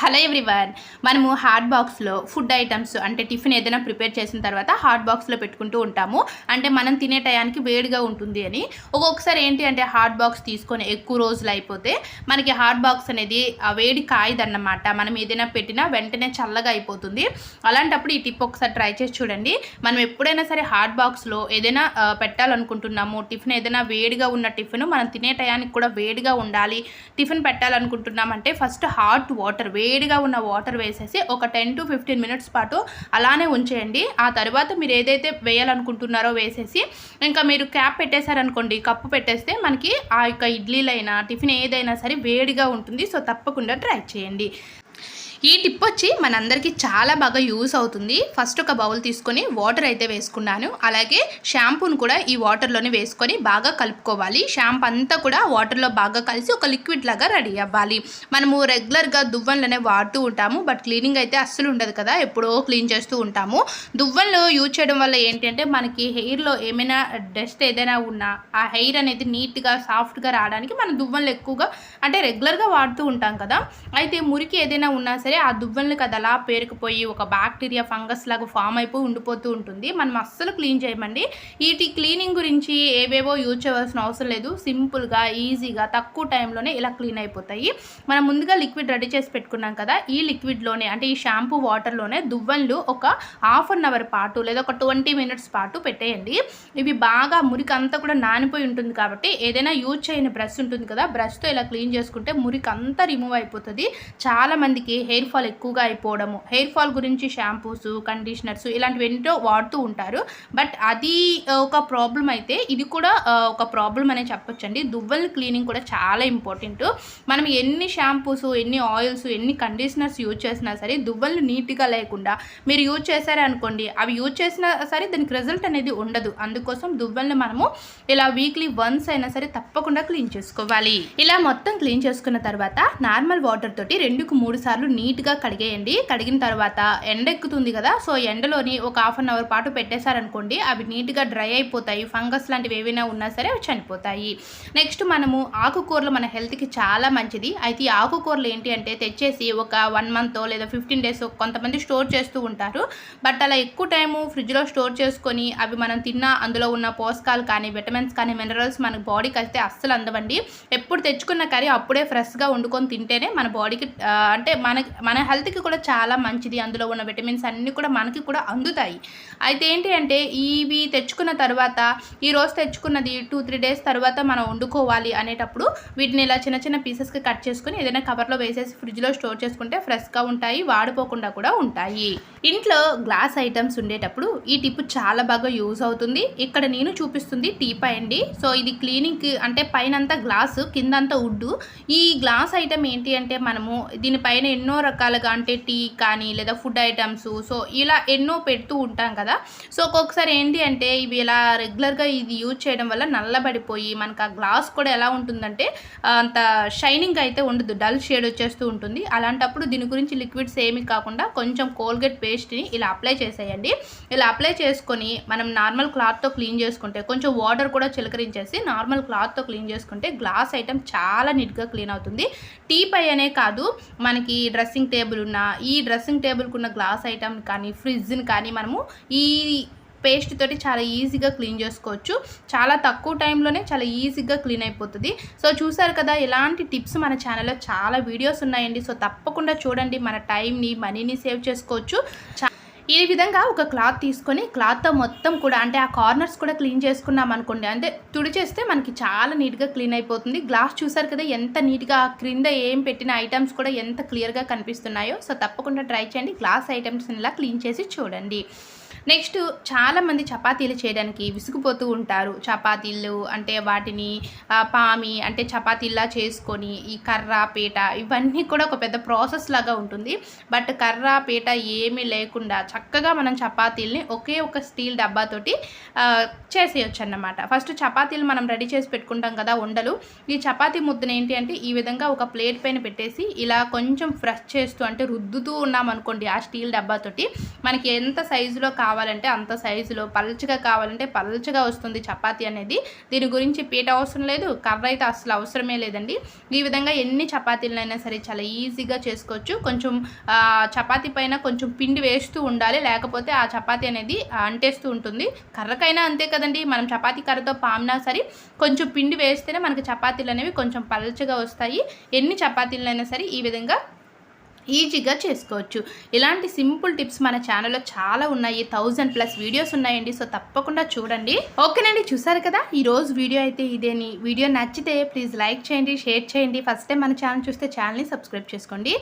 Hello everyone మనము hot బాక్స్లో food items అంటే టిఫిన్ ఏదైనా ప్రిపేర్ చేసిన తర్వాత హాట్ బాక్స్లో పెట్టుకుంటూ ఉంటాము. అంటే మనం తినే టయానికి వేడిగా ఉంటుంది అని. ఒక్కొక్కసారి ఏంటి అంటే హాట్ బాక్స్ తీసుకొని ఎక్కువ రోజులు అయిపోతే మనకి హాట్ బాక్స్ అనేది ఆ వేడి కాయదన్నమాట. మనం ఏదైనా పెట్టినా వెంటనే చల్లగా అయిపోతుంది. అలాంటప్పుడు ఈ టిప్ ఒకసారి ట్రై చేసి చూడండి. మనం ఎప్పుడైనా సరే హాట్ బాక్స్లో ఏదైనా పెట్టాలనుకుంటున్నాము టిఫిన్ ఏదైనా వేడిగా ఉన్న టిఫిన్ మనం తినే టయానికి కూడా వేడిగా ఉండాలి టిఫిన్ పెట్టాలనుకుంటున్నామంటే ఫస్ట్ హాట్ వాటర్ వేడిగా ఉన్న వాటర్ వేసేసి ఒక టెన్ టు ఫిఫ్టీన్ మినిట్స్ పాటు అలానే ఉంచేయండి. ఆ తర్వాత మీరు ఏదైతే వేయాలనుకుంటున్నారో వేసేసి ఇంకా మీరు క్యాప్ పెట్టేశారనుకోండి కప్పు పెట్టేస్తే మనకి ఆ యొక్క ఇడ్లీలైనా టిఫిన్ ఏదైనా సరే వేడిగా ఉంటుంది. సో తప్పకుండా ట్రై చేయండి. ఈ టిప్ వచ్చి మనందరికీ చాలా బాగా యూస్ అవుతుంది. ఫస్ట్ ఒక బౌల్ తీసుకొని వాటర్ అయితే వేసుకున్నాను. అలాగే షాంపూను కూడా ఈ వాటర్లోనే వేసుకొని బాగా కలుపుకోవాలి. షాంపూ అంతా కూడా వాటర్లో బాగా కలిసి ఒక లిక్విడ్ లాగా రెడీ అవ్వాలి. మనము రెగ్యులర్గా దువ్వెనలనే వాడుతూ ఉంటాము. బట్ క్లీనింగ్ అయితే అస్సలు ఉండదు కదా. ఎప్పుడో క్లీన్ చేస్తూ ఉంటాము. దువ్వెనలు యూజ్ చేయడం వల్ల ఏంటంటే మనకి హెయిర్లో ఏమైనా డస్ట్ ఏదైనా ఉన్నా ఆ హెయిర్ అనేది నీట్గా సాఫ్ట్గా రావడానికి మనం దువ్వెనలు ఎక్కువగా అంటే రెగ్యులర్గా వాడుతూ ఉంటాం కదా. అయితే మురికి ఏదైనా ఉన్నా సరే ఆ దువ్వెనలకు అది అలా పేరుకుపోయి ఒక బ్యాక్టీరియా ఫంగస్ లాగా ఫామ్ అయిపోయి ఉండిపోతూ ఉంటుంది. మనం అస్సలు క్లీన్ చేయమండి. వీటి క్లీనింగ్ గురించి ఏవేవో యూజ్ చేయవలసిన అవసరం లేదు. సింపుల్గా ఈజీగా తక్కువ టైంలోనే ఇలా క్లీన్ అయిపోతాయి. మనం ముందుగా లిక్విడ్ రెడీ చేసి పెట్టుకున్నాం కదా ఈ లిక్విడ్లోనే అంటే ఈ షాంపూ వాటర్లోనే దువ్వెనలు ఒక హాఫ్ అన్ అవర్ పాటు లేదా ఒక ట్వంటీ మినిట్స్ పాటు పెట్టేయండి. ఇవి బాగా మురికి అంతా కూడా నానిపోయి ఉంటుంది కాబట్టి ఏదైనా యూజ్ చేయని బ్రష్ ఉంటుంది కదా బ్రష్తో ఇలా క్లీన్ చేసుకుంటే మురికి అంతా రిమూవ్ అయిపోతుంది. చాలా మందికి హెయిర్ ఫాల్ ఎక్కువగా అయిపోవడము హెయిర్ ఫాల్ గురించి షాంపూస్ కండిషనర్స్ ఇలాంటివి ఏంటో వాడుతూ ఉంటారు. బట్ అది ఒక ప్రాబ్లం అయితే ఇది కూడా ఒక ప్రాబ్లం అనే చెప్పొచ్చండి. దువ్వెల క్లీనింగ్ కూడా చాలా ఇంపార్టెంట్. మనం ఎన్ని షాంపూస్ ఎన్ని ఆయిల్స్ ఎన్ని కండిషనర్స్ యూజ్ చేసినా సరే దువ్వెలు నీట్గా లేకుండా మీరు యూజ్ చేశారే అనుకోండి అవి యూజ్ చేసినా సరే దానికి రిజల్ట్ అనేది ఉండదు. అందుకోసం దువ్వెల్ని మనము ఇలా వీక్లీ వన్స్ అయినా సరే తప్పకుండా క్లీన్ చేసుకోవాలి. ఇలా మొత్తం క్లీన్ చేసుకున్న తర్వాత నార్మల్ వాటర్ తోటి రెండుకు మూడు సార్లు నీట్గా కడిగేయండి. కడిగిన తర్వాత ఎండ ఎక్కుతుంది కదా సో ఎండలోని ఒక హాఫ్ అన్ అవర్ పాటు పెట్టేశారనుకోండి అవి నీట్గా డ్రై అయిపోతాయి. ఫంగస్ లాంటివి ఏవైనా ఉన్నా సరే అవి చనిపోతాయి. నెక్స్ట్ మనము ఆకుకూరలు మన హెల్త్కి చాలా మంచిది. అయితే ఈ ఆకుకూరలు ఏంటి అంటే తెచ్చేసి ఒక వన్ మంత్ లేదా ఫిఫ్టీన్ డేస్ కొంతమంది స్టోర్ చేస్తూ ఉంటారు. బట్ అలా ఎక్కువ టైము ఫ్రిడ్జ్లో స్టోర్ చేసుకొని అవి మనం తిన్నా అందులో ఉన్న పోషకాలు కానీ విటమిన్స్ కానీ మినరల్స్ మన బాడీకి అయితే అస్సలు అందవండి. ఎప్పుడు తెచ్చుకున్న కర్రీ అప్పుడే ఫ్రెష్గా వండుకొని తింటేనే మన బాడీకి అంటే మన మన హెల్త్కి కూడా చాలా మంచిది. అందులో ఉన్న విటమిన్స్ అన్నీ కూడా మనకి కూడా అందుతాయి. అయితే ఏంటి అంటే ఇవి తెచ్చుకున్న తర్వాత ఈ రోజు తెచ్చుకున్నది టూ త్రీ డేస్ తర్వాత మనం వండుకోవాలి అనేటప్పుడు వీటిని ఇలా చిన్న చిన్న పీసెస్కి కట్ చేసుకుని ఏదైనా కవర్లో వేసేసి ఫ్రిడ్జ్లో స్టోర్ చేసుకుంటే ఫ్రెష్గా ఉంటాయి వాడిపోకుండా కూడా ఉంటాయి. ఇంట్లో గ్లాస్ ఐటమ్స్ ఉండేటప్పుడు ఈ టిప్ చాలా బాగా యూజ్ అవుతుంది. ఇక్కడ నేను చూపిస్తుంది టీపై అండి. సో ఇది క్లీనింగ్ అంటే పైన అంతా గ్లాసు కిందంతా వుడ్డు ఈ గ్లాస్ ఐటమ్ ఏంటి అంటే మనము దీనిపైన ఎన్నో రకాలుగా అంటే టీ కానీ లేదా ఫుడ్ ఐటమ్స్ సో ఇలా ఎన్నో పెడుతూ ఉంటాం కదా. సో ఒక్కొక్కసారి ఏంటి అంటే ఇవి ఇలా రెగ్యులర్గా ఇది యూజ్ చేయడం వల్ల నల్లబడిపోయి మనకు ఆ గ్లాస్ కూడా ఎలా ఉంటుందంటే అంత షైనింగ్ అయితే ఉండదు. డల్ షేడ్ వచ్చేస్తూ ఉంటుంది. అలాంటప్పుడు దీని గురించి లిక్విడ్స్ ఏమి కాకుండా కొంచెం కోల్గేట్ పేస్ట్ని ఇలా అప్లై చేసేయండి. ఇలా అప్లై చేసుకొని మనం నార్మల్ క్లాత్తో క్లీన్ చేసుకుంటే కొంచెం వాటర్ కూడా చిలకరించేసి నార్మల్ క్లాత్తో క్లీన్ చేసుకుంటే గ్లాస్ ఐటమ్ చాలా నీట్గా క్లీన్ అవుతుంది. టీ పై అనే కాదు మనకి డ్రెస్సింగ్ టేబుల్ ఉన్న ఈ డ్రెస్సింగ్ టేబుల్కి ఉన్న గ్లాస్ ఐటమ్ కానీ ఫ్రిడ్జ్ని కానీ మనము ఈ పేస్ట్ తోటి చాలా ఈజీగా క్లీన్ చేసుకోవచ్చు. చాలా తక్కువ టైంలోనే చాలా ఈజీగా క్లీన్ అయిపోతుంది. సో చూసారు కదా ఇలాంటి టిప్స్ మన ఛానల్లో చాలా వీడియోస్ ఉన్నాయండి. సో తప్పకుండా చూడండి. మన టైంని మనీని సేవ్ చేసుకోవచ్చు. ఈ విధంగా ఒక క్లాత్ తీసుకొని క్లాత్తో మొత్తం కూడా అంటే ఆ కార్నర్స్ కూడా క్లీన్ చేసుకున్నాం అనుకోండి. అంటే తుడిచేస్తే మనకి చాలా నీట్గా క్లీన్ అయిపోతుంది. గ్లాస్ చూసారు కదా ఎంత నీట్గా క్రింద ఏం పెట్టిన ఐటమ్స్ కూడా ఎంత క్లియర్గా కనిపిస్తున్నాయో. సో తప్పకుండా ట్రై చేయండి. గ్లాస్ ఐటమ్స్ని ఇలా క్లీన్ చేసి చూడండి. నెక్స్ట్ చాలామంది చపాతీలు చేయడానికి విసుగుపోతూ ఉంటారు. చపాతీలు అంటే వాటిని పామి అంటే చపాతీలా చేసుకొని ఈ కర్ర పీట ఇవన్నీ కూడా ఒక పెద్ద ప్రాసెస్ లాగా ఉంటుంది. బట్ కర్ర పీట ఏమీ లేకుండా చక్కగా మనం చపాతీల్ని ఒకే ఒక స్టీల్ డబ్బాతోటి చేసేయచ్చు అన్నమాట ఫస్ట్ చపాతీలు మనం రెడీ చేసి పెట్టుకుంటాం కదా ఉండలు. ఈ చపాతీ ముద్దను ఏంటి అంటే ఈ విధంగా ఒక ప్లేట్ పైన పెట్టేసి ఇలా కొంచెం ఫ్రెష్ చేస్తూ అంటే రుద్దుతూ ఉన్నాం అనుకోండి ఆ స్టీల్ డబ్బాతోటి మనకి ఎంత సైజులో కావాలంటే అంత సైజులో పల్చగా కావాలంటే పల్చగా వస్తుంది చపాతీ అనేది. దీని గురించి పీట అవసరం లేదు కర్ర అయితే అసలు అవసరమే లేదండి. ఈ విధంగా ఎన్ని చపాతీలైనా సరే చాలా ఈజీగా చేసుకోవచ్చు. కొంచెం చపాతీ పైన కొంచెం పిండి వేస్తూ ఉండాలి లేకపోతే ఆ చపాతీ అనేది అంటేస్తూ ఉంటుంది. కర్రకైనా అంతే కదండి. మనం చపాతీ కర్రతో పామినా సరే కొంచెం పిండి వేస్తేనే మనకి చపాతీలు అనేవి కొంచెం పలచగా వస్తాయి. ఎన్ని చపాతీలైనా సరే ఈ విధంగా ఈజీగా చేసుకోవచ్చు. ఇలాంటి సింపుల్ టిప్స్ మన ఛానల్లో చాలా ఉన్నాయి. థౌజండ్ ప్లస్ వీడియోస్ ఉన్నాయండి. సో తప్పకుండా చూడండి. ఓకేనండి చూసారు కదా? ఈ రోజు వీడియో అయితే ఇదేని. వీడియో నచ్చితే ప్లీజ్ లైక్ చేయండి షేర్ చేయండి. ఫస్ట్ టైం మన ఛానల్ చూస్తే ఛానల్ని సబ్స్క్రైబ్ చేసుకోండి.